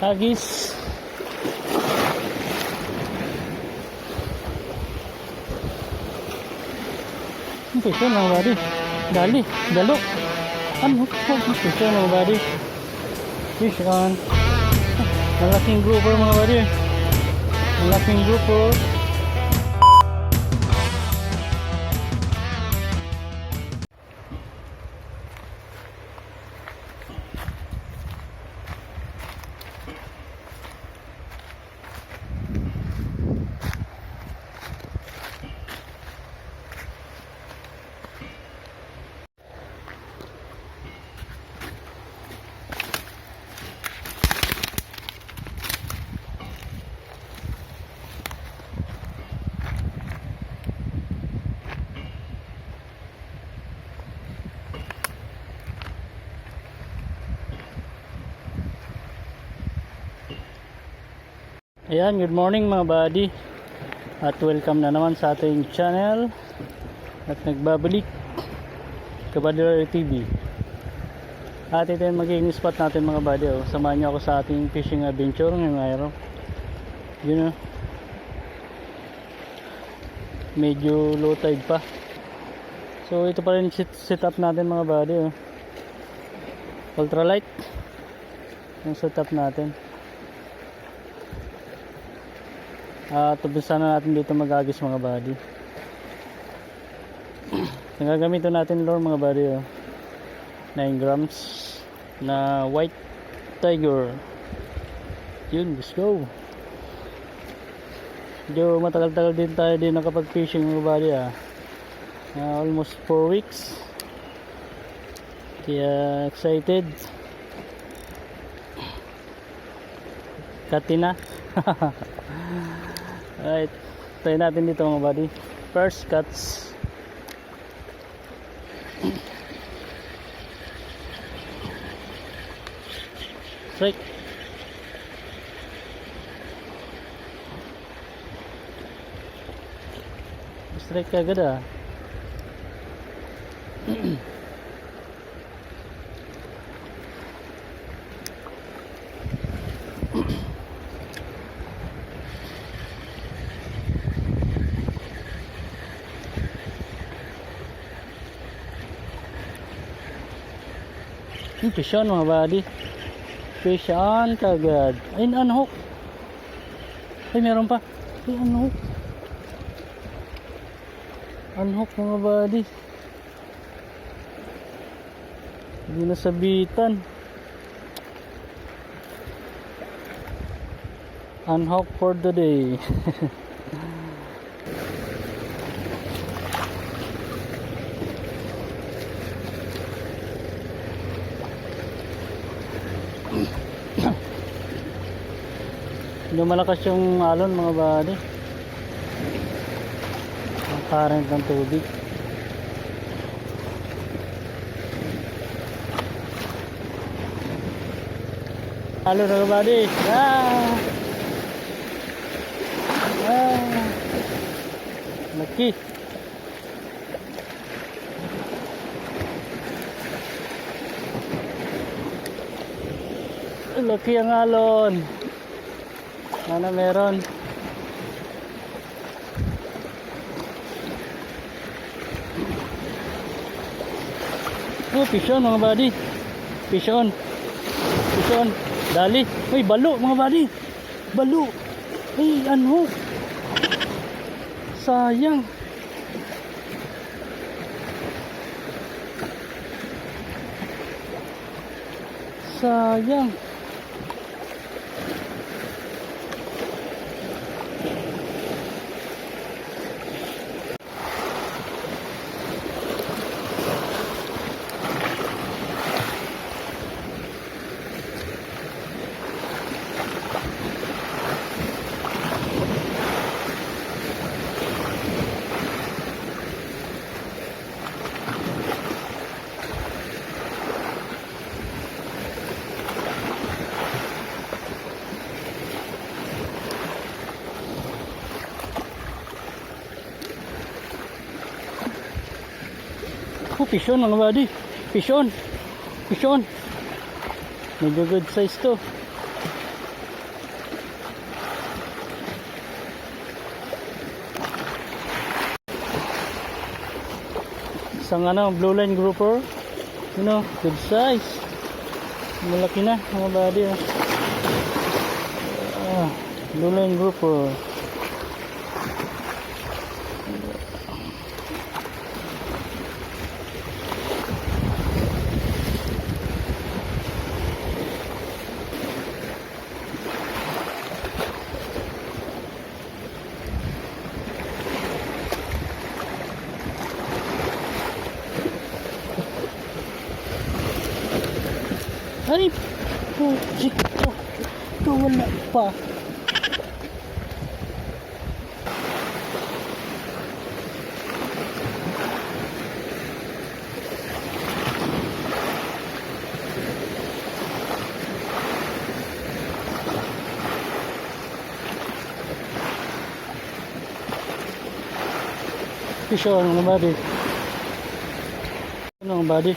Hagis. Ang piso ng body. Dali, dalo. Ano? Ang piso ng body. Fish on. Malaking grupo mga body. Malaking grupo. Ayan, good morning mga buddy. At welcome na naman sa ating channel. At nagbabalik Kabadilaro TV. At ito yung magiging spot natin mga buddy. Oh. Samahan niyo ako sa ating fishing adventure ngayong araw. Yun oh. Medyo low tide pa. So ito pa rin sit setup natin mga buddy. Oh. Ultralight. Yung setup natin. Uh, na natin dito magagis mga buddy. Ang gagamitin natin lure mga buddy oh. 9 grams na white tiger. Yun, let's go. Medyo matagal-tagal din tayo din nakapag-fishing mga buddy ah. Uh, almost 4 weeks. Kaya excited. Katina. Alright, try natin dito mga buddy. First cuts. Strike. Strike ka agad ah. fish on mga buddy. Fish on kagad. Ay, unhook. Ay, meron pa. Ay, unhook. Unhook mga buddy. Hindi nasabitan. Unhook for the day. Medyo malakas yung alon mga buddy. Ang current ng tubig. Alon mga buddy. Ah! Ah! Laki. Laki ang alon. Sana meron. Oh, fish on mga buddy. Fish on. Dali. Uy, balo mga buddy. Balo. Ay, ano? Sayang. Sayang. fish on mga ano buddy. Fish on. Medyo good size to. Isang ano, blue line grouper. You know, good size. Malaki na ano mga buddy. Oh. Ah, blue line grouper. Pa. Pisyo, ano nga body? Ano nga body?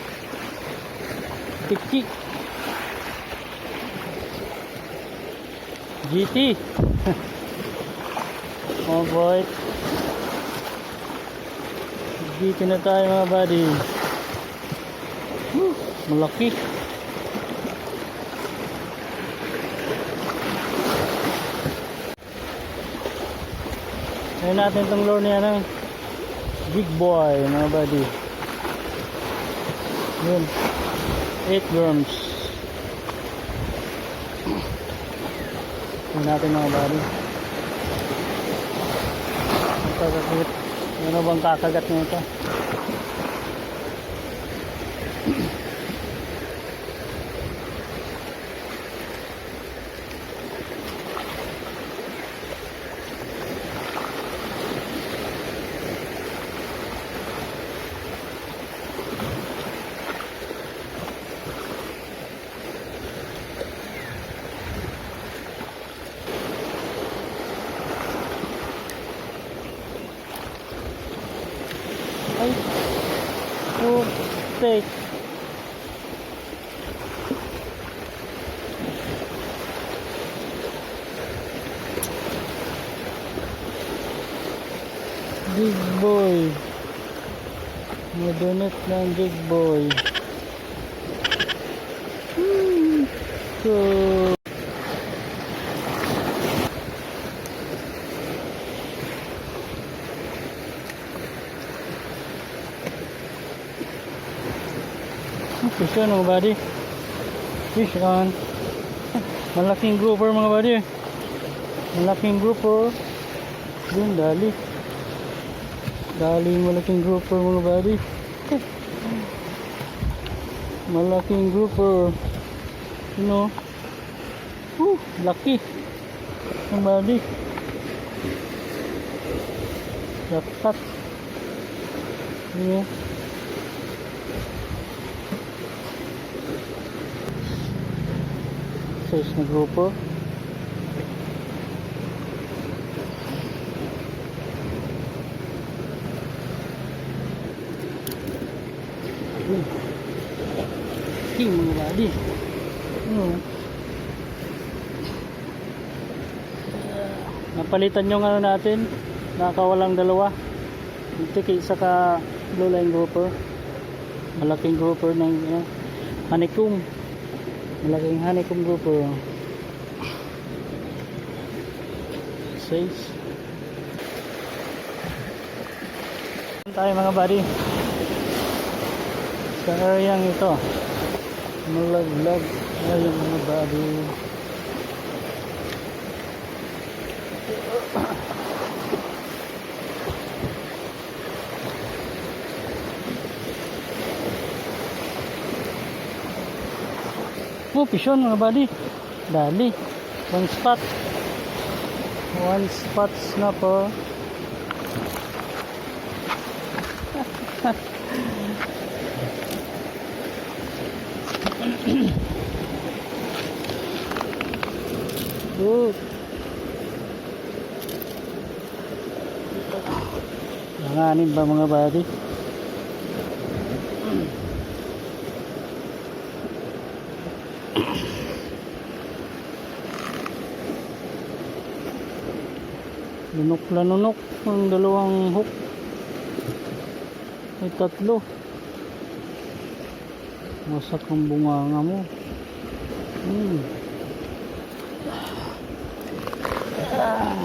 Tik-tik. GT. oh boy. GT na tayo mga buddy. Whew, malaki. Ngayon natin itong lure niya ng big boy mga buddy. Yun. 8 grams. Tingnan natin mga buddy. Ang kakagat. Ano bang kakagat nito? Putik. Big boy. Madunit ng big boy. Hmm. So, Fish on mga buddy. Fish on. Malaking grouper mga buddy. Malaking grouper. Yun, dali. Dali malaking grouper mga buddy. Malaking grouper. You know. Woo, laki. Mga buddy. Dapat. You size na grupo. Hmm. King mga buddy. Ano? Napalitan yung ano natin. Nakawalang dalawa. Ito kay isa ka blue line grouper. Malaking grouper ng uh, honeycomb. Malaking honeycomb grouper. Size. tayo mga buddy sa area ito malaglag ayun mga buddy Oh, pisyon mga buddy. Dali. One spot. One spot snapper. Good. Langanin ba mga buddy? Lunok ang dalawang hook. May tatlo. Wasak ang bunganga mo. Hmm. Ah.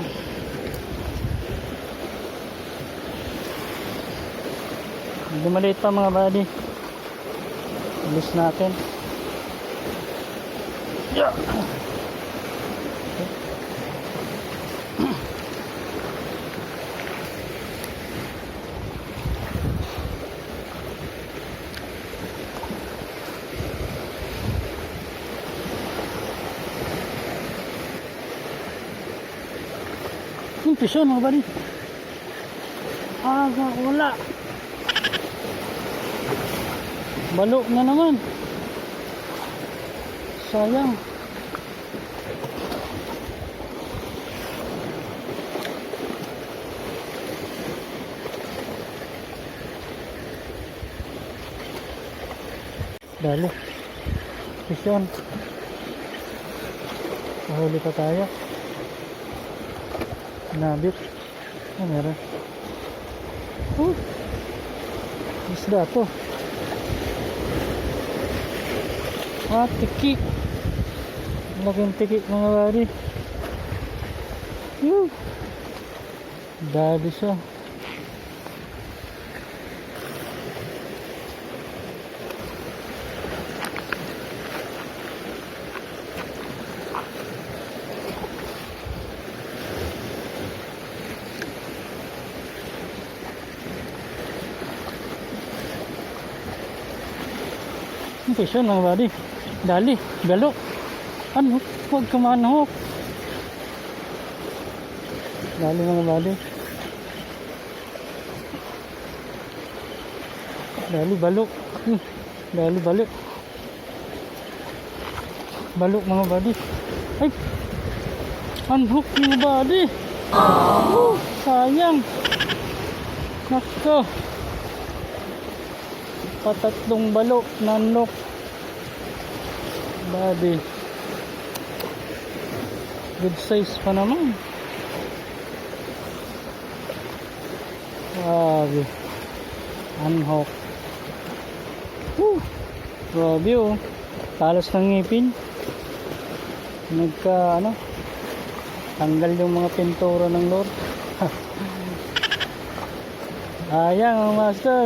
Medyo maliit pa mga buddy. Alis natin. Yeah. Yung piso mga. Ah, wala. Balo na naman. Sayang. Dali. Pisyon. Mahuli pa tayo. Nabit. Ah, meron. Oh. Isda to. Ah, tiki. Laking tiki mga bari. Woo. Dali siya. Ang pisyon mga bari. Dali, belok. Ano? Huwag ka manahok. Dali mga bari. Dali, balok. Hmm. Dali, balik. Balok mga bari. Ay! Unhook mga bari. Oh, sayang. Nako. Patatlong balok nanok. Body. Good size pa naman. Grabe. Unhook. Woo! Grabe oh. Talos ng ngipin. Nagka ano. Tanggal yung mga pintura ng Lord. Ayang mga master.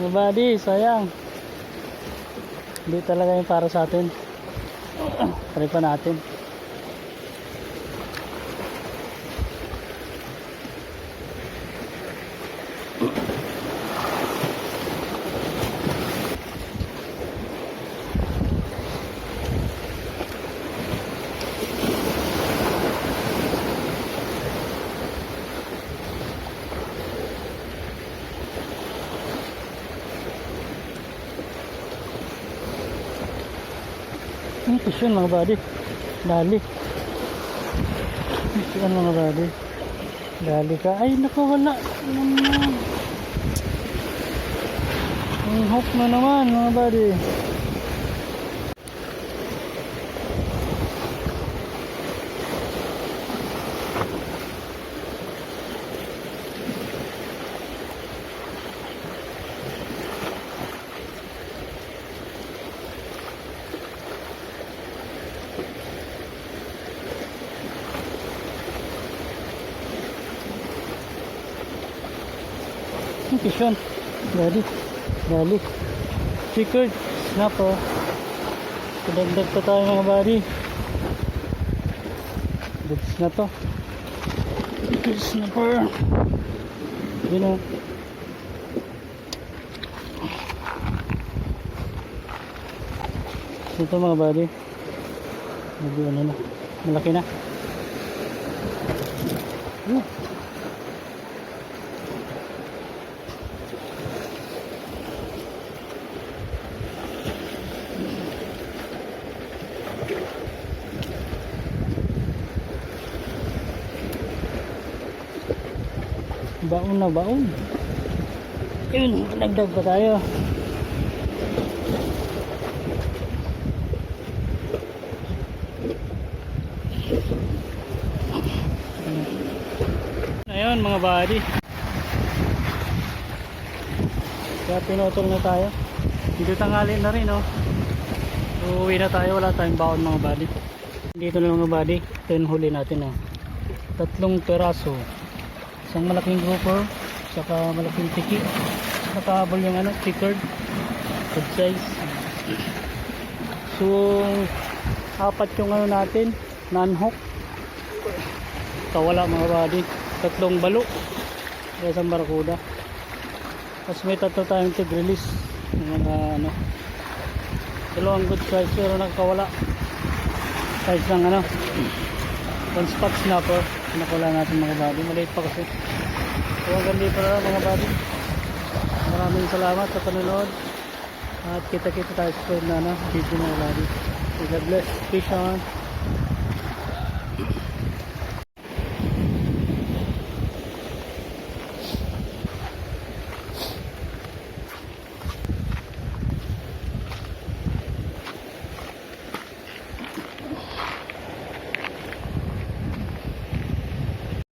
Mga buddy, sayang. Hindi talaga yung para sa atin. Try pa Ang pisyon mga buddy. Dali. Pisyon mga buddy. Dali ka. Ay, nakawala naman. Ang hook na naman mga buddy. Pisyon. Dali. Dali. Chickered. Snapper. Kadagdag pa tayo mga buddy. Goods na to. Chickered snapper. Yun o. Ito mga buddy. Medyo ano na. Malaki na. Baon na baon. Yun, nagdag pa tayo. Ayun mga buddy. Kaya pinutol na tayo. Dito tanghali na rin, oh. So, uwi na tayo. Wala tayong baon mga buddy. Dito na mga buddy. Ito huli natin, oh. Tatlong peraso. Isang malaking grouper. Saka malaking tiki. Nakahabol yung ano, chickered. Good size. So, apat yung ano natin. Non-hook. Kawala mga buddy. Tatlong balo. Isang barakuda. Tapos may tatlo tayong tig-release. Ng mga ano. Dalawang good size pero nakakawala. Size ng ano. One spot snapper. Nakawala natin mga buddy. Maliit pa kasi. So hanggang dito na mga buddy. Maraming salamat sa panonood. At kita-kita tayo sa na ano, video mga buddy. So God bless. Peace on.